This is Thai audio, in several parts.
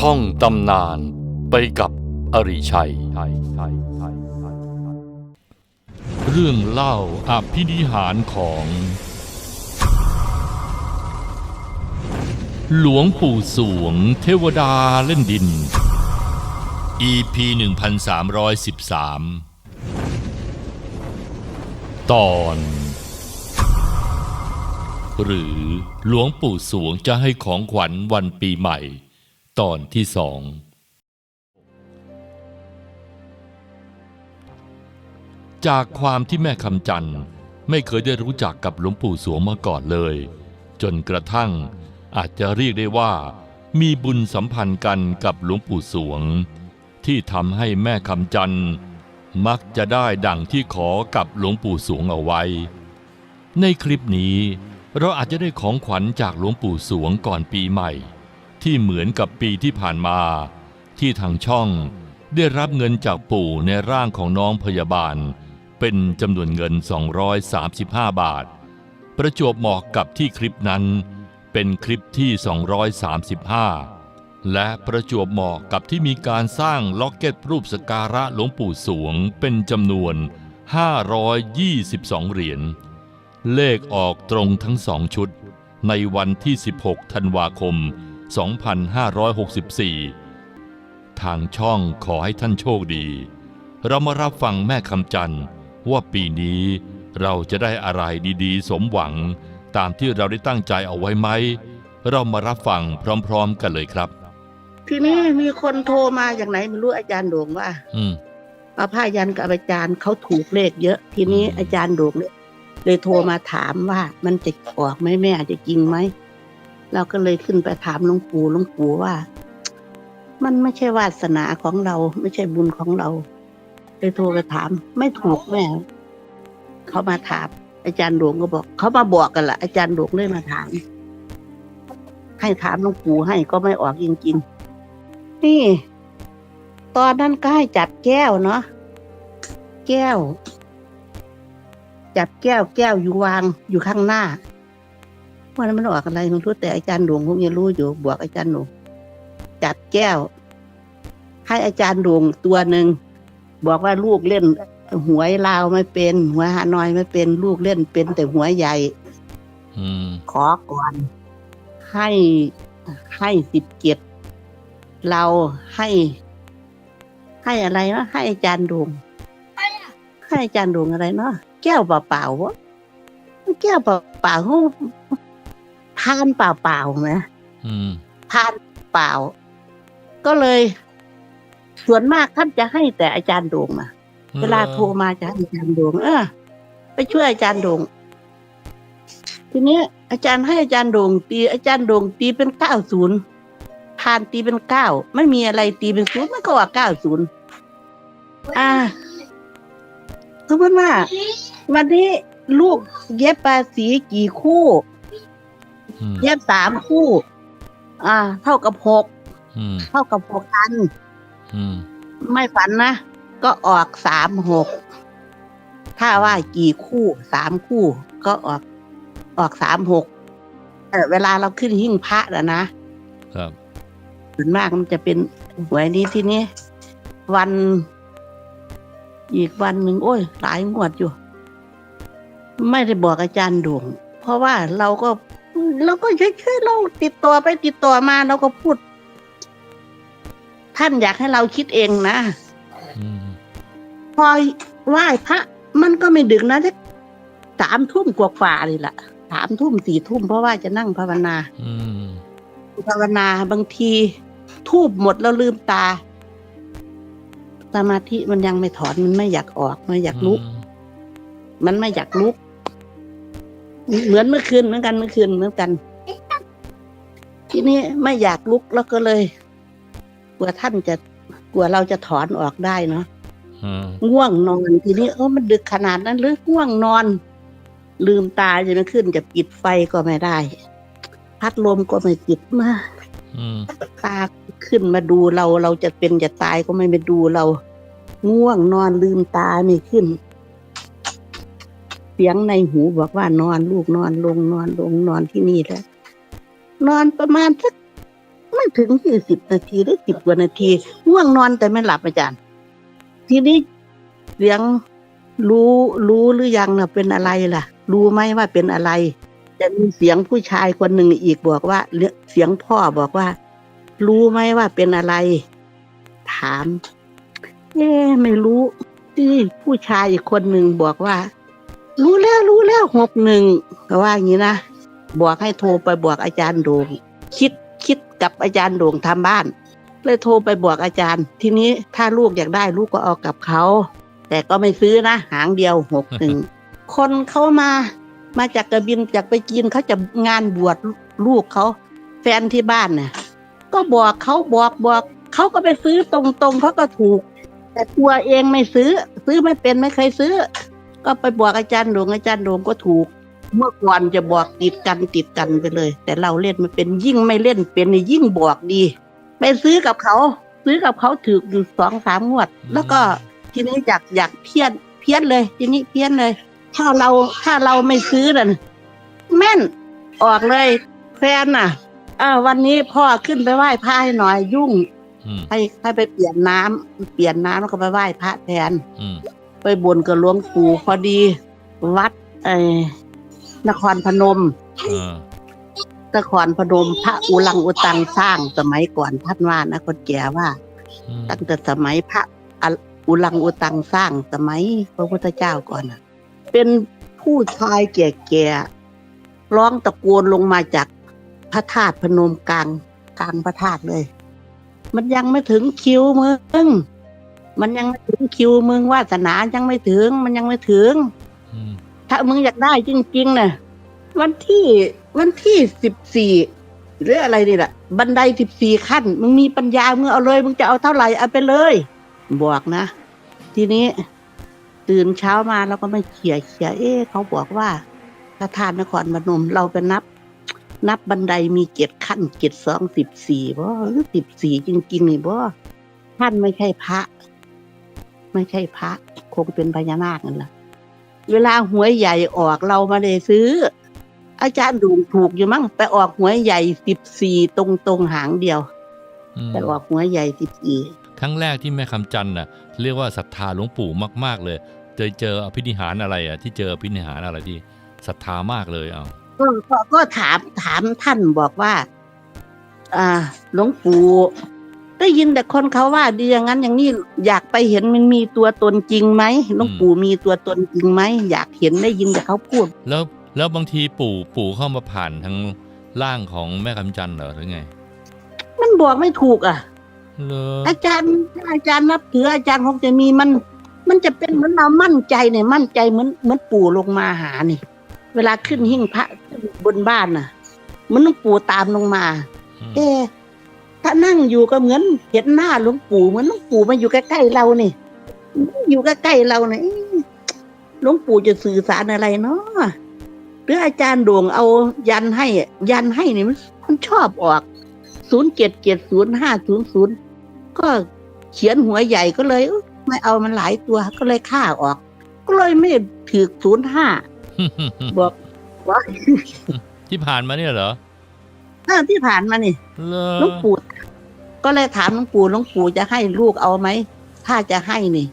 ท่องตำนานไปกับอริชัย เรื่องเล่าอภินิหารของ หลวงปู่สวงเทวดาเล่นดิน EP 1313 ตอน หรือหลวงปู่สวงจะให้ของขวัญวันปีใหม่ ตอนที่สอง จากความที่แม่คำจันไม่เคยได้รู้จักกับหลวงปู่สวงมาก่อนเลย จนกระทั่งอาจจะเรียกได้ว่า มีบุญสัมพันธ์กันกับหลวงปู่สวง ที่ทำให้แม่คำจันมักจะได้ดังที่ขอกับหลวงปู่สวงเอาไว้ ในคลิปนี้เราอาจจะได้ของขวัญจากหลวงปู่สวงก่อนปีใหม่ ที่เหมือนกับปีที่ผ่านมา ที่ทางช่องได้รับเงินจากปู่ในร่างของน้องพยาบาล เป็นจำนวนเงิน 235 บาท ประจวบเหมาะกับที่คลิปนั้น เป็นคลิปที่ 235 และประจวบเหมาะกับที่มีการสร้างล็อกเก็ตรูปสการะหลวงปู่สวงเป็นจำนวน 522 เหรียญเลขออกตรงทั้งสองชุด ในวันที่ 16 ธันวาคม 2564 ทางช่องขอให้ท่านโชคดี เรามารับฟังแม่คำจันทร์ว่าปีนี้เราจะได้อะไรดีๆ สมหวังตามที่เราได้ตั้งใจเอาไว้ไหม เรามารับฟังพร้อมๆกันเลยครับ ทีนี้มีคนโทรมาจากไหนไม่รู้อาจารย์โด่งว่า อืมอาผ้ายันกับอาจารย์เขาถูกเลขเยอะ ทีนี้อืมอาจารย์โด่งเนี่ยเลยโทรมาถามว่ามันจะออกไหมแม่จะจริงไหม เราก็เลยขึ้นไปถามหลวงปู่หลวงปู่ว่า มันไม่ใช่วาสนาของเรา ไม่ใช่บุญของเราเลยโทรไปถาม ไม่ถูกแม่เขามาถาม อาจารย์โด่งก็บอกเขามาบอกกันละอาจารย์โด่งเลยมาถาม ให้ถามหลวงปู่ให้ก็ไม่ออกจริงๆนี่ ตอนนั้นก็ให้จับแก้วเนาะแก้ว จับแก้วแก้วอยู่วางอยู่ข้างหน้า ว่านั้นมันออกอะไรไม่รู้แต่อาจารย์หลวงคงจะรู้อยู่บวกอาจารย์หลวงจับแก้ว ให้อาจารย์หลวงตัวหนึ่งบอกว่าลูกเล่นหวยลาวไม่เป็นหวยฮานอยไม่เป็นลูกเล่นเป็นแต่หัวยใหญ่อืมขอก่อน ให้ให้สิบเกียรติเราให้ ให้อะไรเนาะให้อาจารย์ดวงให้อาจารย์ดวงอะไรเนาะแก้วเปล่าๆวะแก้วเปล่าๆ พานเปล่าๆนะอืมพานเปล่า ก็เลย ส่วนมากท่านจะให้แต่อาจารย์ดวงมาเวลาโทรมาจะให้อาจารย์โดงเออไปช่วยอาจารย์โดงทีนี้อาจารย์ให้อาจารย์โดงตีอาจารย์โดงตีเป็นเก้าศูนย์พานตีเป็นเก้าไม่มีอะไรตีเป็นศูนย์มันก็ว่าเก้าศูนย์อ่าสมมติว่าวันนี้ลูกเย็บภาษีกี่คู่อืม เย็บสามคู่ อ่า เท่ากับหกอืมเท่ากับหกอันอืมไม่ฝันนะ ก็ออกสามหก ถ้าว่ากี่คู่สามคู่ ก็ออกออกสามหกเออเวลาเราขึ้นหิ้งพระนะนะครับส่วนมากมันจะเป็นหวยนี้ที่นี้วันอีกวันหนึ่งโอ้ย หลายงวดอยู่ ไม่ได้บอกอาจารย์ดวง เพราะว่าเราก็ เราก็เฉยๆเราติดต่อไปติดต่อมาเราก็พูด ท่านอยากให้เราคิดเองนะอืมพอไหว้พระมันก็ไม่ดึกนะสักสามทุ่มกว่าฝ่าเลยล่ะสามทุ่มสี่ทุ่มเพราะว่าจะนั่งภาวนา อืมภาวนาบางที ทูบหมดแล้วลืมตา สมาธิมันยังไม่ถอนมันไม่อยากออกไม่อยากลุก มันไม่อยากลุก เหมือนเมื่อคืนเหมือนกันเมื่อคืนเหมือนกัน ทีนี้ไม่อยากลุกแล้วก็เลย กลัวท่านจะกลัวเราจะถอนออกได้เนาะอืมง่วงนอน ทีนี้เออมันดึกขนาดนั้นหรือง่วงนอน ลืมตาจะไม่ขึ้นจะปิดไฟก็ไม่ได้ พัดลมก็ไม่ติดมาอืมตาขึ้นมาดูเราเราจะเป็นจะตายก็ไม่มาดูเรา ง่วงนอนลืมตาไม่ขึ้น เสียงในหูบอกว่านอนลูกนอนลงนอนลงนอนที่นี่แล้วนอนประมาณสักไม่ถึงยี่สิบนาทีหรือสิบกว่านาทีง่วงนอนแต่ไม่หลับอาจารย์ ทีนี้เสียงรู้รู้หรือยังนะเป็นอะไรล่ะ รู้ไหมว่าเป็นอะไร จะมีเสียงผู้ชายคนหนึ่งอีกบอกว่าเสียงพ่อบอกว่า รู้ไหมว่าเป็นอะไร ถามเอ๊ไม่รู้ที่ผู้ชายอีกคนหนึ่งบอกว่า รู้แล้วรู้แล้วหกหนึ่งก็ว่าอย่างนี้นะบอกให้โทรไปบอกอาจารย์โดงคิดคิดกับอาจารย์โด่งทำบ้าน เลยโทรไปบอกอาจารย์ ทีนี้ถ้าลูกอยากได้ลูกก็เอากับเขา แต่ก็ไม่ซื้อนะ หางเดียวหกหนึ่งคนเขามามาจากกระบินจากไปกินเขาจะงานบวชลูกเขา แฟนที่บ้านเนี่ยก็บอกเขาบอกบอกเขาก็ไปซื้อตรงๆเขาก็ถูก แต่ตัวเองไม่ซื้อ ซื้อไม่เป็นไม่เคยซื้อ ก็ไปบอกอาจารย์โดงอาจารย์โดงก็ถูก เมื่อก่อนจะบอกติดกันติดกันไปเลย แต่เราเล่นไม่เป็นยิ่งไม่เล่นเป็นนี่ยิ่งบอกดี ไปซื้อกับเขา ซื้อกับเขาถืออยู่สองสามงวด แล้วก็ทีนี้อยากอยากเพี้ยน เพี้ยนเลย ทีนี้เพี้ยนเลย ถ้าเราถ้าเราไม่ซื้อน่ะแม่นออกเลยแฟนน่ะอ่าวันนี้พ่อขึ้นไปไหว้พระให้หน่อยยุ่งอืมให้ให้ไปเปลี่ยนน้ำเปลี่ยนน้ำแล้วก็ไปไหว้พระแทนอืม ไปบนกับหลวงปู่พอดี วัดไอ้นครพนม เออนครพนมพระอุลังอุตังสร้างสมัยก่อนท่านว่านะคนแก่ว่า อืมตั้งแต่สมัยพระอะอุลังอุตังสร้างสมัยพระพุทธเจ้าก่อนน่ะ เป็นผู้ชายแก่ๆร้องตะโกนลงมาจากพระธาตุพนมกลางกลางพระธาตุเลย มันยังไม่ถึงคิวมึง มันยังไม่ถึงคิวมึงวาสนายังไม่ถึง มันยังไม่ถึง อืมถ้ามึงอยากได้จริงๆนะวันที่วันที่สิบสี่หรืออะไรนี่แหละบันไดสิบสี่ขั้น มึงมีปัญญามึงเอาเลย มึงจะเอาเท่าไหร่เอาไปเลยบอกนะ ทีนี้ ตื่นเช้ามาเราก็ไม่เขี่ยเขี่ยเอ๊ะเขาบอกว่าพระธาตุนครพนมเราไปนับ นับบันไดมีเจ็ดขั้นเจ็ดสองสิบสี่บ่หรือสิบสี่จริงๆนี่บ่ท่านไม่ใช่พระ ไม่ใช่พระคงเป็นพญานาคนั่นแหละเวลาหวยใหญ่ออกเราไมาได้ซื้อ อาจารย์ดูถูกอยู่มั้งไปออกหวยใหญ่สิบสี่ตรงตรงๆหางเดียวอืมไปออกหวยใหญ่สิบสี่ครั้งแรกที่แม่คำจันทร์น่ะเรียกว่าศรัทธาหลวงปู่มาก ๆ เลยเจอเจออภินิหารอะไรอะ ที่เจออภินิหารอะไรที่ศรัทธามากเลยเอาก็ก็ก็ถามถามท่านบอกว่า อ่าหลวงปู่ ได้ยินแต่คนเขาว่าดีอย่างนั้นอย่างนี้อยากไปเห็นมันมีตัวตนจริงไหมหลวงปู่มีตัวตนจริงไหมอยากเห็นได้ยินแต่เขาพูด แล้วแล้วบางทีปู่ปู่เข้ามาผ่านทางร่างของแม่คำจันทร์เหรอหรือไง มันบอกไม่ถูกอะเลออาจารย์อาจารย์นับถืออาจารย์คงจะมีมัน มันจะเป็นเหมือนเรามั่นใจเนี่ยมั่นใจเหมือนเหมือนปู่ลงมาหานี่ เวลาขึ้นหิ้งพระบนบ้านน่ะเหมันหลวงปู่ตามลงมาอืมเอ๊ะ ถ้านั่งอยู่ก็เหมือนเห็นหน้าหลวงปู่เหมือนหลวงปู่มาอยู่ใกล้ๆเรานี่ อยู่ใกล้ๆเราเนี่ยเอ๊ะหลวงปู่จะสื่อสารอะไรเนาะหรืออาจารย์โด่งเอายันให้อะยันให้นี่มันมันชอบออกศูนย์เจ็ดเจ็ดศูนย์ห้าศูนย์ศูนย์ก็เขียนหัวใหญ่ก็เลยเอ้ยไม่เอามันหลายตัวก็เลยฆ่าออก ก็เลยไม่ถือศูนย์ห้าบอกว่าที่ผ่านมาเนี่ยเหรอเออที่ผ่านมานี่เลหลวงอปู่ ก็เลยถามหลวงปู่หลวงปู่จะให้ลูกเอาไหม ถ้าจะให้นี่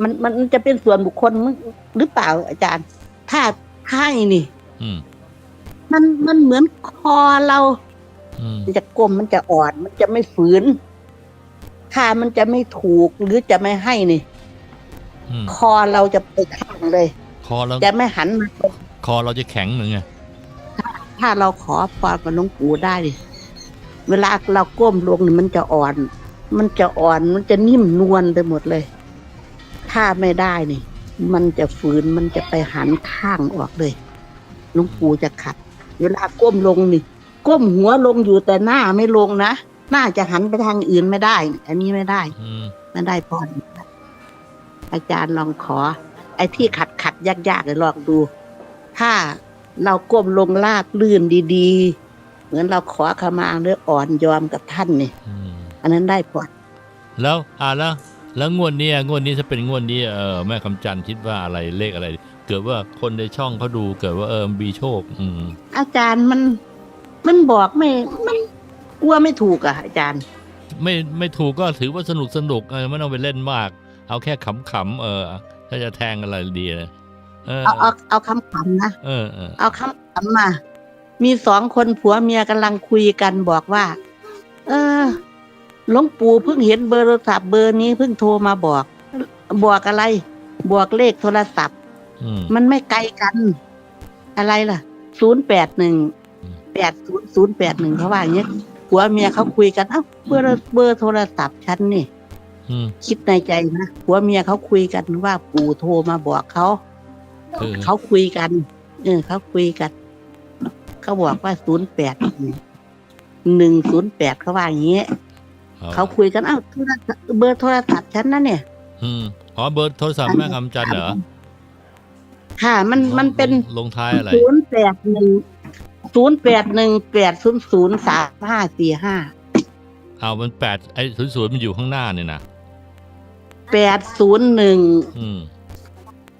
มันมันจะเป็นส่วนบุคคลมึงหรือเปล่าอาจารย์ ถ้าให้นี่อืมมันมันเหมือนคอเราอืมมันจะกลมมันจะอ่อน มันจะไม่ฝืนถ้ามันจะไม่ถูกหรือจะไม่ให้นี่อืมคอเราจะไปข้างเลย คอเราจะไม่หันมาตรงคอเราจะแข็งหรือไงถ้าเราขอพรกับหลวงปู่ได้ดิ เวลาเราก้มลงนี่มันจะอ่อน มันจะอ่อนมันจะนิ่มนวลไปหมดเลย ถ้าไม่ได้นี่ มันจะฝืนมันจะไปหันข้างออกเลยหลวงปู่จะขัด เวลาก้มลงนี่ ก้มหัวลงอยู่แต่หน้าไม่ลงนะหน้าจะหันไปทางอื่นไม่ได้ อันนี้ไม่ได้อืมไม่ได้พรอาจารย์ลองขอ ไอ้ที่ขัดขัดยากๆเลยลองดู ถ้าเราก้มลงลาบลื่นดี ๆ เหมือนเราขอขมาหรืออ่อนยอมกับท่านนี่อืมอันนั้นได้พรแล้วอ่าแล้ว แล้วงวดเนี้ยงวดนี้ถ้าเป็นงวดนี้เออแม่คำจันทร์คิดว่าอะไรเลขอะไร เกิดว่าคนในช่องเขาดูเกิดว่าเออมีโชค อืมอาจารย์มันมันบอกไม่มันกลัวไม่ถูกอะ อาจารย์ ไม่ไม่ถูกก็ถือว่าสนุกสนุกเออไม่ต้องไปเล่นมาก เอาแค่ขำๆเออถ้าจะแทงอะไรดีนะเออเอาเอาเอาคำขำนะเออเออเอาคำขำมา มีสองคนผัวเมียกำลังคุยกันบอกว่า เออหลวงปู่เพิ่งเห็นเบอร์โทรศัพท์เบอร์นี้เพิ่งโทรมาบอก บอกอะไร บอกเลขโทรศัพท์อืมมันไม่ไกลกัน อะไรล่ะศูนย์แปดหนึ่งอืมแปดศูนย์ศูนย์แปดหนึ่งเขาว่าอย่างเงี้ยผัวเมียเขาคุยกันเอ้าเบอร์เบอร์โทรศัพท์ฉันนี่อืมคิดในใจนะผัวเมียเขาคุยกันว่าปู่โทรมาบอกเขาเออเขาคุยกัน เออเขาคุยกัน เขาบอกว่าศูนย์แปดหนึ่งศูนย์แปดเขาว่าอย่างเงี้ยเขาคุยกันเอ้าโทรศัพท์เบอร์โทรศัพท์ฉันนั่นเนี่ย อืมอ๋อเบอร์โทรศัพท์แม่คำจันทร์เหรอค่ะ มันมันเป็นลงท้ายอะไรศูนย์แปดหนึ่งศูนย์แปดหนึ่งแปดศูนย์ศูนย์สามห้าสี่ห้าเอามันแปดไอ้ศูนย์ศูนย์มันอยู่ข้างหน้าเนี่ยนะแปดศูนย์หนึ่งอืม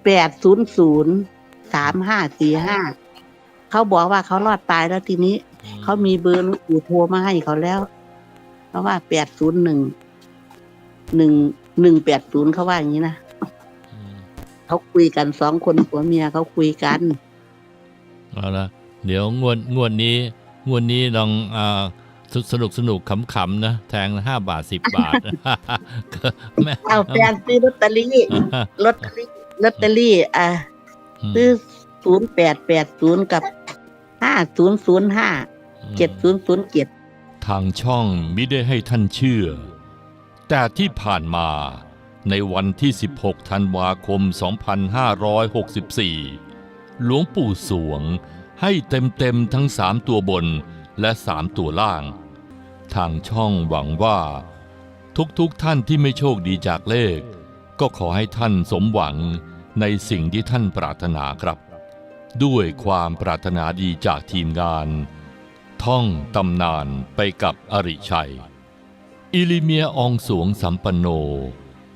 แปดศูนย์ศูนย์สามห้าสี่ห้า เขาบอกว่าเขารอดตายแล้วทีนี้ เขามีเบอร์หลวงปู่โทรมาให้เขาแล้วเพราะว่าแปดศูนย์หนึ่งหนึ่งหนึ่งแปดศูนย์เขาว่าอย่างนี้นะอืมเขาคุยกันสองคนผัวเมียเขาคุยกันเอาละเดี๋ยวงวดงวดนี้งวดนี้ลองอ่าสสนุกสนุกขำๆนะแทงห้าบาทสิบบาทก็แม่เอาแฟนซื้อลอตเตอรี่ลอตเตอรี่ลอตเตอรี่อะอืมซื้อ ศูนย์แปดแปดศูนย์กับห้าศูนย์ศูนย์ห้าเจ็ดศูนย์ศูนย์เจ็ดทางช่องมิได้ให้ท่านเชื่อ แต่ที่ผ่านมาในวันที่ 16 ธันวาคม 2564 หลวงปู่สวงให้เต็มๆทั้ง3ตัวบนและ3ตัวล่าง ทางช่องหวังว่า ทุกๆทท่านที่ไม่โชคดีจากเลข ก็ขอให้ท่านสมหวังในสิ่งที่ท่านปรารถนาครับ ด้วยความปรารถนาดีจากทีมงาน ท่องตำนานไปกับอริชัย อิลิเมียองสวงสัมปันโน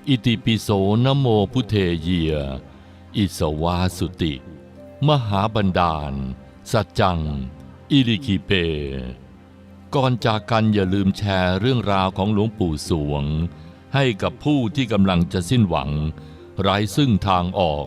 อิติปิโสนโมพุเทเยียอิสวาสุติ มหาบันดาล สัจจัง อิริคิเป ก่อนจากกันอย่าลืมแชร์เรื่องราวของหลวงปู่สวง ให้กับผู้ที่กำลังจะสิ้นหวัง ไร้ซึ่งทางออก